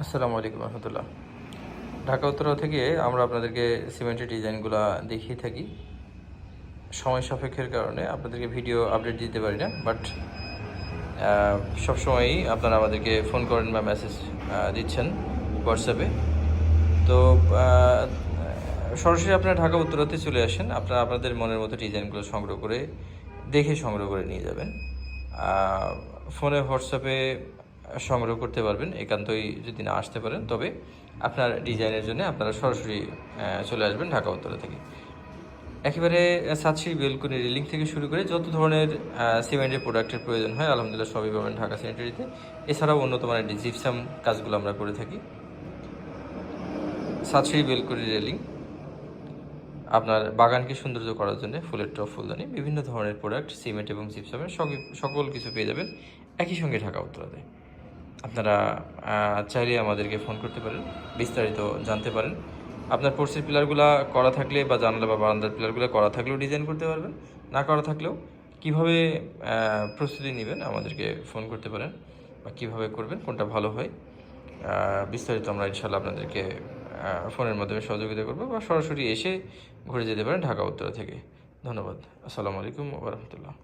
আসসালামু আলাইকুম রহমতুল্লাহ। ঢাকা উত্তরা থেকে আমরা আপনাদেরকে সিমেন্টের ডিজাইনগুলো দেখিয়ে থাকি। সময় সাপেক্ষের কারণে আপনাদেরকে ভিডিও আপডেট দিতে পারি না, বাট সবসময়ই আপনারা আমাদেরকে ফোন করেন বা মেসেজ দিচ্ছেন হোয়াটসঅ্যাপে তো সরাসরি আপনারা ঢাকা উত্তরাতে চলে আসেন, আপনারা আপনাদের মনের মতো ডিজাইনগুলো সংগ্রহ করে, দেখে সংগ্রহ করে নিয়ে যাবেন। ফোনে হোয়াটসঅ্যাপে সংগ্রহ করতে পারবেন, একান্তই যদি না আসতে পারেন, তবে আপনার ডিজাইনের জন্য আপনারা সরাসরি চলে আসবেন ঢাকা উত্তরা থেকে। একেবারে সাতশি বেলকুনি রেলিং থেকে শুরু করে যত ধরনের সিমেন্টের প্রোডাক্টের প্রয়োজন হয়, আলহামদুলিল্লাহ সবই পাবেন ঢাকা সেনিটারিতে এছাড়াও উন্নত মানের জিপসাম কাজগুলো আমরা করে থাকি। সাতশি বেলকুনি রেলিং আপনার বাগানকে সৌন্দর্য করার জন্য ফুলের টপ ফুলদানি, বিভিন্ন ধরনের প্রোডাক্ট সিমেন্ট এবং জিপসামের সকল কিছু পেয়ে যাবেন, একই সঙ্গে ঢাকা উত্তরাতে। আপনারা চাইলে আমাদেরকে ফোন করতে পারেন, বিস্তারিত জানতে পারেন। আপনার পোর্সের পিলারগুলো করা থাকলে বা জানলা বা বারান্দার পিলারগুলো করা থাকলেও ডিজাইন করতে পারবেন, না করা থাকলেও কীভাবে প্রস্তুতি নেবেন আমাদেরকে ফোন করতে পারেন বা কীভাবে করবেন, কোনটা ভালো হয় বিস্তারিত আমরা ইনশাল্লাহ আপনাদেরকে ফোনের মাধ্যমে সহযোগিতা করব বা সরাসরি এসে ঘুরে যেতে পারেন ঢাকা, উত্তরা থেকে। ধন্যবাদ। আসসালামু আলাইকুম ওরহমতুল্লাহ